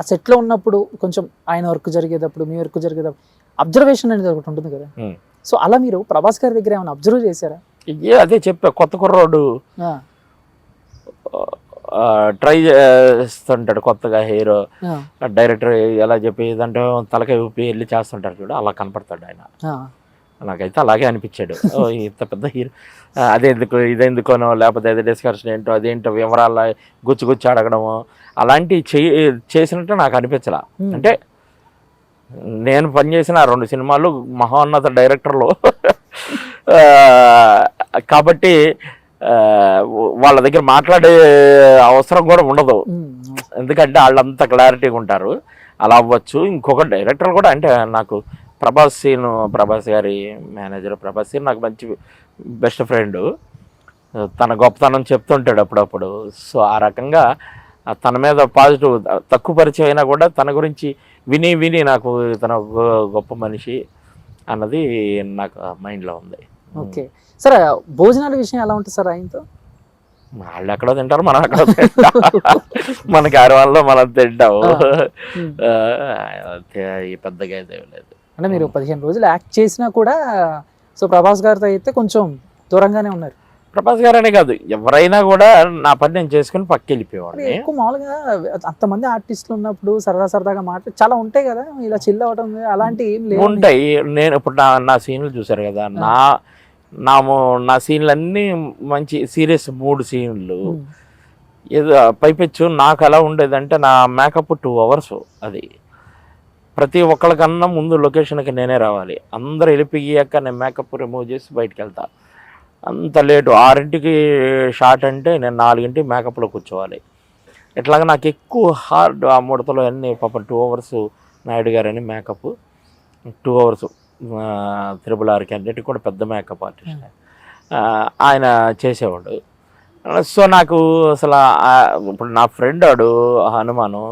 ఆ సెట్లో ఉన్నప్పుడు కొంచెం ఆయన వర్క్ జరిగేటప్పుడు మీ వర్క్ జరిగేటప్పుడు అబ్జర్వేషన్ అనేది ఒకటి ఉంటుంది కదా. సో అలా మీరు ప్రభాస్ గారి దగ్గర ఏమైనా అబ్జర్వ్ చేశారా? ఏ అదే చెప్పా కొత్త కుర్రోడు. ట్రై చేస్తుంటాడు కొత్తగా హీరో డైరెక్టర్ ఎలా చెప్పి ఏదంటే తలకాయ ఊపి వెళ్ళి చేస్తుంటాడు చూడు అలా కనపడతాడు ఆయన. నాకైతే అలాగే అనిపించాడు. ఓ, ఇంత పెద్ద హీరో. అదెందుకు ఇదెందుకోనో లేకపోతే అది డిస్కషన్ ఏంటో అదేంటో వివరాల గుచ్చి గుచ్చి అడగడము అలాంటివి చేసినట్టు నాకు అనిపించలా. అంటే నేను పనిచేసిన రెండు సినిమాలు మహోన్నత డైరెక్టర్లు. కాబట్టి వాళ్ళ దగ్గర మాట్లాడే అవసరం కూడా ఉండదు. ఎందుకంటే వాళ్ళంతా క్లారిటీగా ఉంటారు. అలా అవ్వచ్చు. ఇంకొక డైరెక్టర్ కూడా అంటే నాకు ప్రభాస్ సీన్ ప్రభాస్ గారి మేనేజర్. ప్రభాస్ సీన్ నాకు మంచి బెస్ట్ ఫ్రెండ్. తన గొప్పతనం చెప్తుంటాడు అప్పుడప్పుడు. సో ఆ రకంగా తన మీద పాజిటివ్ తక్కువ పరిచయం అయినా కూడా తన గురించి విని విని నాకు తన గొప్ప మనిషి అన్నది నాకు మైండ్లో ఉంది. ఓకే. సరే భోజనాల విషయం ఎలా ఉంటుంది సార్ ఆయనతో? వాళ్ళు ఎక్కడో తింటారు మనం ఎక్కడో తింటాం. మన కార్యాలలో మనం తింటాము పెద్దగా అయితే లేదు. అంటే మీరు పదిహేను రోజులు యాక్ట్ చేసినా కూడా సో ప్రభాస్ గారితో అయితే కొంచెం దూరంగానే ఉన్నారు. ప్రభాస్ గారనే కాదు ఎవరైనా కూడా నా పని నేను చేసుకుని పక్క అంటే వెళ్ళిపోయేవాడిని ఎక్కువ మామూలుగా అంతమంది ఆర్టిస్టులు ఉన్నప్పుడు సరదా సరదాగా మాట చాలా ఉంటాయి కదా ఇలా చిల్ అవటం అలాంటి ఉంటాయి. నేను ఇప్పుడు నా నా సీన్లు చూసారు కదా నా నా నా సీన్లు అన్నీ మంచి సీరియస్ మూడు సీన్లు. ఏదో పైపెచ్చు నాకు ఎలా ఉండేదంటే నా మేకప్ టూ అవర్స్ అది. ప్రతి ఒక్కరికన్నా ముందు లొకేషన్కి నేనే రావాలి. అందరూ వెళ్ళిపోయాక నేను మేకప్ రిమూవ్ చేసి బయటికి వెళ్తా అంత లేటు. ఆరింటికి షార్ట్ అంటే నేను నాలుగింటికి మేకప్లో కూర్చోవాలి. ఇట్లాగా నాకు ఎక్కువ హార్డ్ ఆ ముడతలు అన్నీ పాపం టూ అవర్స్ నాయుడు గారని మేకప్ టూ అవర్స్ త్రిబుల్ ఆర్కి అన్నిటికి కూడా పెద్ద మేకప్ ఆర్టిస్ట్ ఆయన చేసేవాడు. సో నాకు అసలు ఇప్పుడు నా ఫ్రెండ్ ఆడు హనుమాను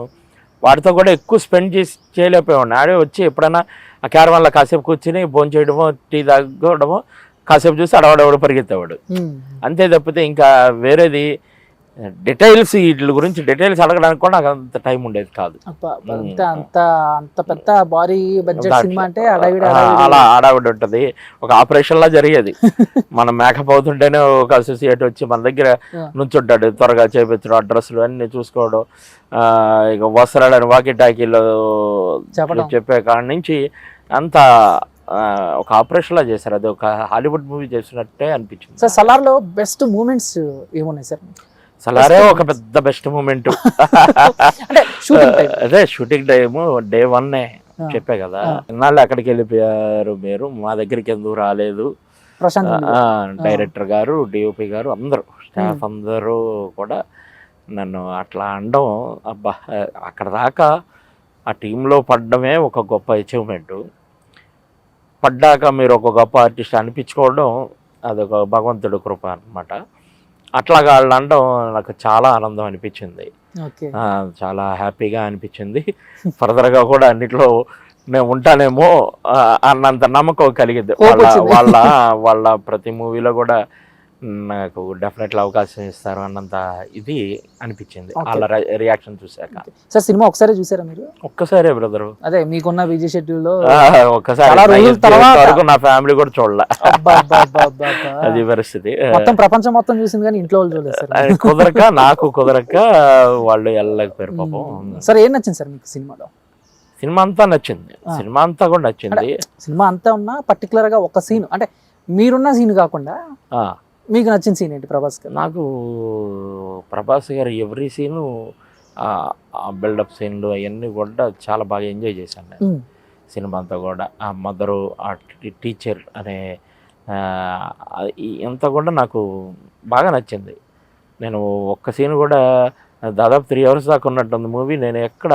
వాడితో కూడా ఎక్కువ స్పెండ్ చేసి చేయలేకపోయాడు ఆడే వచ్చి ఎప్పుడైనా ఆ క్యారవాన్లో కాసేపు కూర్చుని భోజనం చేయడమో టీ తాగడమో కాసేపు చూసి అడవాడవాడు పరిగెత్తేవాడు. అంతే తప్పితే ఇంకా వేరేది డీటెయిల్స్ వీటి గురించి డీటెయిల్స్ అడగడానికి కూడా నాకు అంత టైం ఉండేది కాదు. అంత అంత అంత పెద్ద భారీ బడ్జెట్ సినిమా అంటే అలా ఆడావిడ ఉంటుంది. ఒక ఆపరేషన్ లా జరిగేది. మనం మేకప్ అవుతుంటేనే ఒక అసోసియేట్ వచ్చి మన దగ్గర. నుంచుంటాడు. త్వరగా చేపించడం అడ్రస్లు అన్ని చూసుకోవడం. ఇక వస్త్రాలని వాకి టాకీలో. చెప్పే కాడ నుంచి అంత ఒక ఆపరేషన్ లా చేశారు. అది ఒక హాలీవుడ్ మూవీ చేసినట్టే అనిపించింది. సార్ సలార్లో బెస్ట్ మూమెంట్స్ ఏమున్నాయి సార్? సలారే ఒక పెద్ద బెస్ట్ మూమెంట్ అదే షూటింగ్ టైమ్ డే వన్. చెప్పే కదా. ఇన్నాళ్ళు ఎక్కడికి వెళ్ళిపోయారు మీరు మా దగ్గరికి ఎందుకు రాలేదు? డైరెక్టర్ గారు డిఓపి గారు అందరూ స్టాఫ్ అందరూ కూడా నన్ను అట్లా అనడం అబ్బా అక్కడ దాకా ఆ టీంలో పడ్డమే ఒక గొప్ప అచీవ్మెంట్ పడ్డాక మీరు ఒక గొప్ప ఆర్టిస్ట్ అనిపించుకోవడం అదొక భగవంతుడు కృప అన్నమాట. అట్లాగా వాళ్ళు అనడం నాకు చాలా ఆనందం అనిపించింది. చాలా హ్యాపీగా అనిపించింది. ఫర్దర్గా కూడా అన్నిట్లో నేను ఉంటానేమో అన్నంత నమ్మకం కలిగింది. వాళ్ళ. వాళ్ళ వాళ్ళ ప్రతి మూవీలో కూడా నాకు డెఫినెట్లీ అవకాశం ఇస్తారు అన్నంత ఇది అనిపించింది. వాళ్ళ రియాక్షన్ చూశాక. సార్ సినిమా ఒకసారి చూసారా మీరు? ఒక్కసారే బ్రదరు. అదే మీకున్న బిజీ షెడ్యూల్లో ఒక్కసారి నా ఫ్యామిలీ కూడా చూడలే. అది పరిస్థితి. మొత్తం ప్రపంచం మొత్తం చూసింది కానీ ఇంట్లో వాళ్ళు చూడలేదు కుదరక నాకు కుదరక వాళ్ళు వెళ్ళలేకపోయారు పాపం. సార్ ఏం నచ్చింది సార్ మీకు సినిమాలో? సినిమా అంతా నచ్చింది. సినిమా అంతా కూడా నచ్చింది. సినిమా అంతా ఉన్నా పర్టికులర్గా ఒక సీన్ అంటే మీరున్న సీన్ కాకుండా. మీకు నచ్చిన సీన్ ఏంటి ప్రభాస్ గారు? నాకు ప్రభాస్ గారు ఎవ్రీ సీను బిల్డప్ సీన్లు అవన్నీ కూడా చాలా బాగా ఎంజాయ్ చేశాను నేను. సినిమా అంతా కూడా. ఆ మదరు ఆ టీచర్ అనే అంతా కూడా నాకు బాగా నచ్చింది. నేను ఒక్క సీన్ కూడా దాదాపు త్రీ అవర్స్ దాకా ఉన్నట్టుంది మూవీ. నేను ఎక్కడ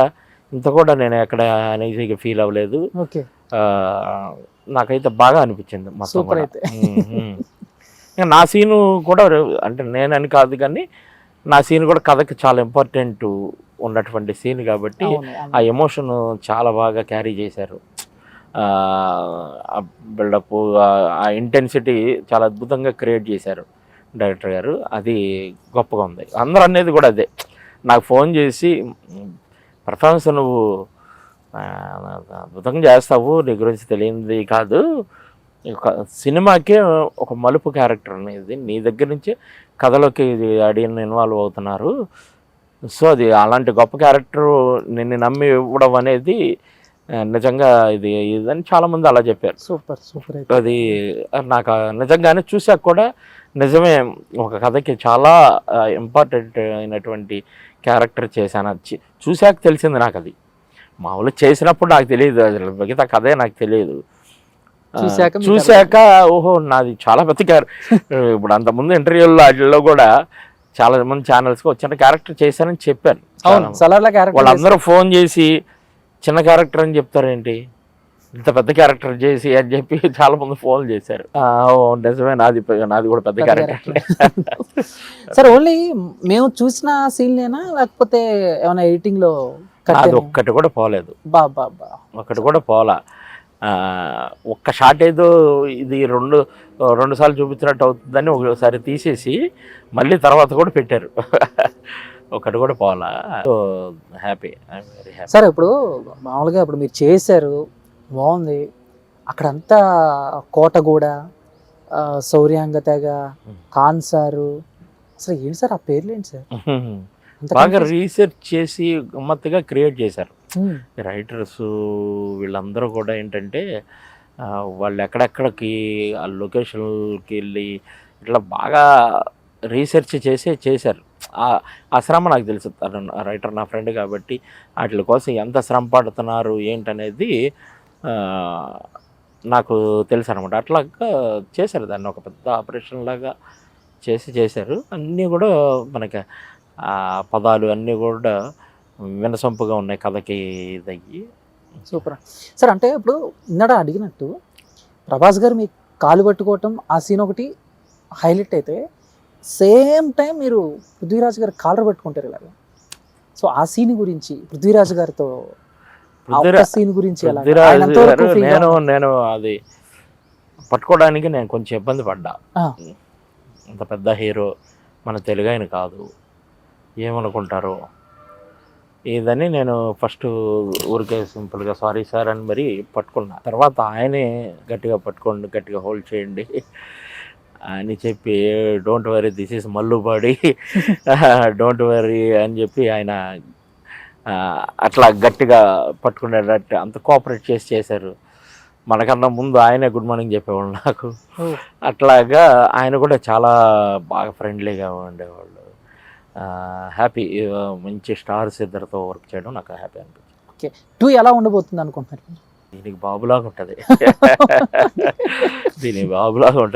ఇంత కూడా నేను ఎక్కడ అనేసిగా ఫీల్ అవ్వలేదు. నాకైతే బాగా అనిపించింది మొత్తం నా సీను కూడా అంటే నేనని కాదు కానీ నా సీన్ కూడా కథకి చాలా ఇంపార్టెంట్ ఉన్నటువంటి సీన్ కాబట్టి ఆ. ఎమోషన్ చాలా బాగా క్యారీ చేశారు. బిల్డప్ ఆ ఇంటెన్సిటీ చాలా అద్భుతంగా క్రియేట్ చేశారు డైరెక్టర్ గారు. అది గొప్పగా ఉంది. అందరూ అనేది కూడా అదే. నాకు ఫోన్ చేసి పర్ఫార్మెన్స్ నువ్వు అద్భుతంగా చేస్తావు నీ గురించి తెలియంది కాదు. ఒక సినిమాకే ఒక మలుపు క్యారెక్టర్ అనేది నీ దగ్గర నుంచి కథలోకి అడిగిన ఇన్వాల్వ్ అవుతున్నారు. సో అది అలాంటి గొప్ప క్యారెక్టర్ నిన్ను నమ్మి ఇవ్వడం అనేది నిజంగా ఇది ఇదని చాలామంది అలా చెప్పారు. సూపర్ సూపర్ అది నాకు నిజంగానే చూసాక కూడా నిజమే ఒక కథకి చాలా ఇంపార్టెంట్ అయినటువంటి క్యారెక్టర్ చేశాను. అది చూ- చూశాక తెలిసింది నాకు అది మామూలుగా చేసినప్పుడు నాకు తెలియదు అది మిగతా కథే నాకు తెలియదు. చూశాక ఓహో నాది చాలా పెద్ద క్యారెక్టర్ ఇప్పుడు అంతకుముందు ఇంటర్వ్యూల్లో వాటిల్లో కూడా చాలా మంది ఛానల్స్కి వచ్చిన క్యారెక్టర్ చేశానని చెప్పాను. అవును సలార్ల క్యారెక్టర్ వాళ్ళందరూ ఫోన్ చేసి చిన్న క్యారెక్టర్ అని చెప్తారేంటి? ఇంత పెద్ద క్యారెక్టర్ చేసి అని చెప్పి చాలా మంది ఫోన్ చేశారు. నిజమే నాది నాది కూడా పెద్ద క్యారెక్టర్ సార్ ఓన్లీ మేము చూసిన సీన్లేనా లేకపోతే ఏమైనా ఎడిటింగ్లో అది? ఒక్కటి కూడా పోలేదు. బా బా బా. ఒక్కటి కూడా పోలా. ఒక్క షాట్ ఏదో ఇది రెండు రెండు సార్లు చూపించినట్టు అవుతుందని ఒకసారి తీసేసి మళ్ళీ తర్వాత కూడా పెట్టారు. ఒకటి కూడా పోలా so happy I'm very happy sir ఇప్పుడు మామూలుగా ఇప్పుడు మీరు చేశారు బాగుంది. అక్కడంతా కోటగూడ ఆ, శౌర్యాంగ తెగ Hmm. ఖాన్ సారు. అసలు ఏంటి సార్ ఆ పేర్లు ఏంటి సార్ బాగా రీసెర్చ్ చేసి గమ్మత్తుగా క్రియేట్ చేశారు. Hmm. రైటర్స్ వీళ్ళందరూ కూడా ఏంటంటే వాళ్ళు ఎక్కడెక్కడికి ఆ లొకేషన్కి వెళ్ళి ఇట్లా బాగా రీసెర్చ్ చేసి చేశారు. ఆ శ్రమ నాకు తెలుసు. తను రైటర్ నా ఫ్రెండ్ కాబట్టి వాటి కోసం ఎంత శ్రమ పడుతున్నారు ఏంటనేది నాకు తెలుసు అనమాట అట్లాగా చేశారు దాన్ని. ఒక పెద్ద ఆపరేషన్ లాగా చేసి చేశారు. అన్నీ కూడా మనకి పదాలు అన్నీ కూడా వినసొంపుగా ఉన్నాయి కథకి ఇదయ్యి సూపర్. సార్ అంటే ఇప్పుడు ఇందడ అడిగినట్టు ప్రభాస్ గారు మీ కాలు పట్టుకోవటం ఆ సీన్ ఒకటి హైలైట్ అయితే సేమ్ టైం మీరు పృథ్వీరాజ్ గారు కాలర్ పట్టుకుంటారు ఇలాగ. సో ఆ సీన్ గురించి పృథ్వీరాజ్ గారితో సీన్ గురించి నేను? నేను అది పట్టుకోవడానికి నేను కొంచెం ఇబ్బంది పడ్డా. అంత పెద్ద హీరో మన తెలుగు ఆయన కాదు. ఏమనుకుంటారు? ఇదని నేను ఫస్ట్ ఊరికే సింపుల్గా సారీ సార్ అని మరి పట్టుకున్నా. తర్వాత ఆయనే గట్టిగా పట్టుకోండి గట్టిగా హోల్డ్ చేయండి. అని చెప్పి don't worry this is Mallu body don't worry అని చెప్పి ఆయన అట్లా గట్టిగా పట్టుకునేటట్టు అంత కోఆపరేట్ చేసి చేశారు. మనకన్నా ముందు ఆయనే గుడ్ మార్నింగ్ చెప్పేవాళ్ళు నాకు. అట్లాగా ఆయన కూడా చాలా బాగా ఫ్రెండ్లీగా ఉండేవాళ్ళు. హ్యాపీ మంచి స్టార్స్ ఇద్దరితో వర్క్ చేయడం నాకు హ్యాపీ అనిపించింది. టూ ఎలా ఉండబోతుంది అనుకుంటున్నారు? దీనికి బాబులాగా ఉంటుంది. దీనికి బాబులాగా ఉంటుంది.